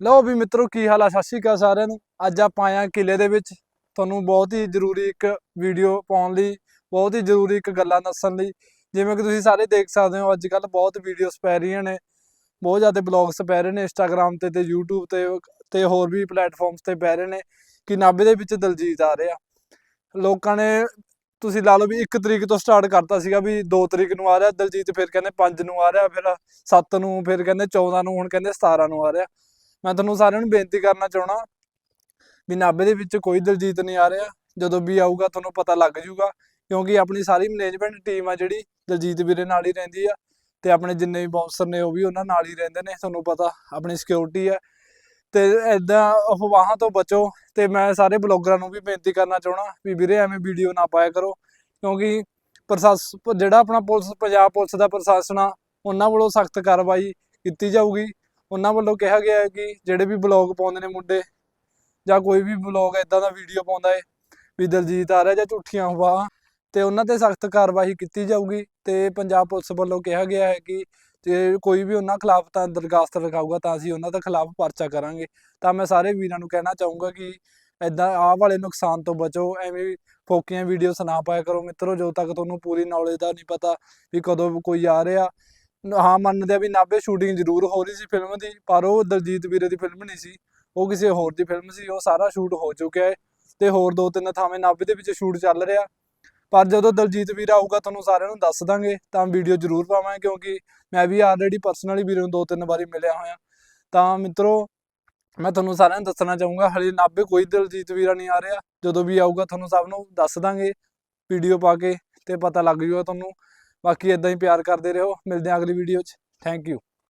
ਲਓ ਵੀ ਮਿੱਤਰੋ, ਕੀ ਹਾਲ ਆ? ਸਤਿ ਸ਼੍ਰੀ ਅਕਾਲ ਸਾਰਿਆਂ ਨੂੰ। ਅੱਜ ਆਪਾਂ ਆਏ ਹਾਂ ਕਿਲੇ ਦੇ ਵਿੱਚ। ਤੁਹਾਨੂੰ ਬਹੁਤ ਹੀ ਜ਼ਰੂਰੀ ਇੱਕ ਵੀਡੀਓ ਪਾਉਣ ਲਈ, ਬਹੁਤ ਹੀ ਜ਼ਰੂਰੀ ਇੱਕ ਗੱਲਾਂ ਦੱਸਣ ਲਈ। ਜਿਵੇਂ ਕਿ ਤੁਸੀਂ ਸਾਰੇ ਦੇਖ ਸਕਦੇ ਹੋ ਅੱਜ ਕੱਲ ਬਹੁਤ ਵੀਡੀਓਸ ਪੈ ਰਹੀਆਂ ਨੇ। ਬਹੁਤ ਜ਼ਿਆਦਾ ਬਲੌਗਸ ਪੈ ਰਹੇ ਨੇ ਇੰਸਟਾਗ੍ਰam ਤੇ ਤੇ YouTube ਤੇ ਤੇ ਹੋਰ ਵੀ ਪਲੇਟਫਾਰਮਸ ਤੇ ਪੈ ਰਹੇ ਨੇ ਕਿ ਨਾਭੇ ਦੇ ਵਿੱਚ ਦਲਜੀਤ ਆ ਰਿਹਾ। ਲੋਕਾਂ ਨੇ, ਤੁਸੀਂ ਲਾ ਲਓ ਵੀ 1 ਤਰੀਕ ਤੋਂ ਸਟਾਰਟ ਕਰਤਾ ਸੀਗਾ ਵੀ 2 ਤਰੀਕ ਨੂੰ ਆ ਰਿਹਾ ਦਲਜੀਤ, ਫਿਰ ਕਹਿੰਦੇ 5 ਨੂੰ ਆ ਰਿਹਾ, ਫਿਰ 7 ਨੂੰ, ਫਿਰ ਕਹਿੰਦੇ 14 ਨੂੰ, ਹੁਣ ਕਹਿੰਦੇ 17 ਨੂੰ ਆ ਰਿਹਾ। ਮੈਂ ਤੁਹਾਨੂੰ ਸਾਰਿਆਂ ਨੂੰ ਬੇਨਤੀ ਕਰਨਾ ਚਾਹਣਾ ਵੀ ਨਾਭੇ ਦੇ ਵਿੱਚ ਕੋਈ ਦਲਜੀਤ ਨਹੀਂ ਆ ਰਿਹਾ। ਜਦੋਂ ਵੀ ਆਊਗਾ ਤੁਹਾਨੂੰ ਪਤਾ ਲੱਗ ਜਾਊਗਾ, ਕਿਉਂਕਿ ਆਪਣੀ ਸਾਰੀ ਮੈਨੇਜਮੈਂਟ ਟੀਮ ਆ ਜਿਹੜੀ ਦਲਜੀਤ ਵੀਰੇ ਨਾਲ ਹੀ ਰਹਿੰਦੀ ਆ ਤੇ ਆਪਣੇ ਜਿੰਨੇ ਵੀ ਬਾਉਂਸਰ ਨੇ ਉਹ ਵੀ ਉਹਨਾਂ ਨਾਲ ਹੀ ਰਹਿੰਦੇ ਨੇ, ਤੁਹਾਨੂੰ ਪਤਾ ਆਪਣੀ ਸਿਕਿਉਰਿਟੀ ਆ। ਤੇ ਐਦਾਂ ਅਫਵਾਹਾਂ ਤੋਂ ਬਚੋ ਤੇ ਮੈਂ ਸਾਰੇ ਬਲੌਗਰਾਂ ਨੂੰ ਵੀ ਬੇਨਤੀ ਕਰਨਾ ਚਾਹਣਾ ਵੀ ਵੀਰੇ ਐਵੇਂ ਵੀਡੀਓ ਨਾ ਪਾਇਆ ਕਰੋ, ਕਿਉਂਕਿ ਪ੍ਰਸ਼ਾਸ, ਜਿਹੜਾ ਆਪਣਾ ਪੁਲਿਸ, ਪੰਜਾਬ ਪੁਲਿਸ ਦਾ ਪ੍ਰਸ਼ਾਸਨ ਆ, ਉਹਨਾਂ ਵੱਲੋਂ ਸਖਤ ਕਾਰਵਾਈ ਕੀਤੀ ਜਾਊਗੀ। ਉਹਨਾਂ ਵੱਲੋਂ ਕਿਹਾ ਗਿਆ ਹੈ ਕਿ ਜਿਹੜੇ ਵੀ ਬਲੌਗ ਪਾਉਂਦੇ ਨੇ ਮੁੰਡੇ ਜਾਂ ਕੋਈ ਵੀ ਬਲੌਗ ਇਦਾਂ ਦਾ ਵੀਡੀਓ ਪਾਉਂਦਾ ਹੈ ਵੀ ਦਲਜੀਤ ਆ ਰਿਹਾ ਜਾਂ ਝੂਠੀਆਂ ਅਫਵਾਹਾਂ, ਤੇ ਉਹਨਾਂ ਤੇ ਸਖਤ ਕਾਰਵਾਈ ਕੀਤੀ ਜਾਊਗੀ ਤੇ ਪੰਜਾਬ ਪੁਲਿਸ ਵੱਲੋਂ ਕਿਹਾ ਗਿਆ ਹੈ ਕਿ ਜੇ ਕੋਈ ਵੀ ਉਹਨਾਂ ਖਿਲਾਫ ਤਾਂ ਦਰਖਾਸਤ ਲਿਖਾਊਗਾ ਤਾਂ ਅਸੀਂ ਉਹਨਾਂ ਦੇ ਖਿਲਾਫ ਪਰਚਾ ਕਰਾਂਗੇ। ਤਾਂ ਮੈਂ ਸਾਰੇ ਵੀਰਾਂ ਨੂੰ ਕਹਿਣਾ ਚਾਹੂੰਗਾ ਕਿ ਐਦਾਂ ਆਹ ਵਾਲੇ ਨੁਕਸਾਨ ਤੋਂ ਬਚੋ, ਐਵੇਂ ਫੋਕੀਆਂ ਵੀਡੀਓਸ ਨਾ ਪਾਇਆ ਕਰੋ ਮਿੱਤਰੋ, ਜਦੋਂ ਤੱਕ ਤੁਹਾਨੂੰ ਪੂਰੀ ਨੌਲੇਜ ਦਾ ਨਹੀਂ ਪਤਾ ਵੀ ਕਦੋਂ ਕੋਈ ਆ ਰਿਹਾ ਹਾਂ, ਮੰਨਦੇ ਆ ਵੀ ਨਾਭੇ ਸ਼ੂਟਿੰਗ ਜ਼ਰੂਰ ਹੋ ਰਹੀ ਸੀ ਫਿਲਮ ਦੀ, ਪਰ ਉਹ ਦਲਜੀਤ ਵੀਰੇ ਦੀ ਫਿਲਮ ਨਹੀਂ ਸੀ। ਉਹ ਕਿਸੇ ਹੋਰ ਦੀ ਫਿਲਮ ਸੀ, ਉਹ ਸਾਰਾ ਸ਼ੂਟ ਹੋ ਚੁੱਕਿਆ ਹੈ ਤੇ ਹੋਰ ਦੋ ਤਿੰਨ ਥਾਵੇਂ ਨਾਭੇ ਦੇ ਵਿੱਚ ਸ਼ੂਟ ਚੱਲ ਰਿਹਾ। ਪਰ ਜਦੋਂ ਦਲਜੀਤ ਵੀਰ ਆਊਗਾ, ਤੁਹਾਨੂੰ ਸਾਰਿਆਂ ਨੂੰ ਦੱਸ ਦਾਂਗੇ, ਤਾਂ ਵੀਡੀਓ ਜ਼ਰੂਰ ਪਾਵਾਂਗੇ, ਕਿਉਂਕਿ ਮੈਂ ਵੀ ਆਲਰੇਡੀ ਪਰਸਨਲੀ ਵੀਰੇ ਨੂੰ ਦੋ ਤਿੰਨ ਵਾਰੀ ਮਿਲਿਆ ਹੋਇਆ। ਤਾਂ ਮਿੱਤਰੋ, ਮੈਂ ਤੁਹਾਨੂੰ ਸਾਰਿਆਂ ਨੂੰ ਦੱਸਣਾ ਚਾਹੂੰਗਾ, ਹਲੇ ਨਾਭੇ ਕੋਈ ਦਲਜੀਤ ਵੀਰਾ ਨਹੀਂ ਆ ਰਿਹਾ। ਜਦੋਂ ਵੀ ਆਊਗਾ, ਤੁਹਾਨੂੰ ਸਭ ਨੂੰ ਦੱਸ ਦਾਂਗੇ ਵੀਡੀਓ ਪਾ ਕੇ, ਤੇ ਪਤਾ ਲੱਗ ਜੂਗਾ ਤੁਹਾਨੂੰ। ਬਾਕੀ ਇਦਾਂ ਹੀ ਪਿਆਰ ਕਰਦੇ ਰਹੋ ਮਿਲਦੇ ਹਾਂ ਅਗਲੀ ਵੀਡੀਓ 'ਚ। Thank you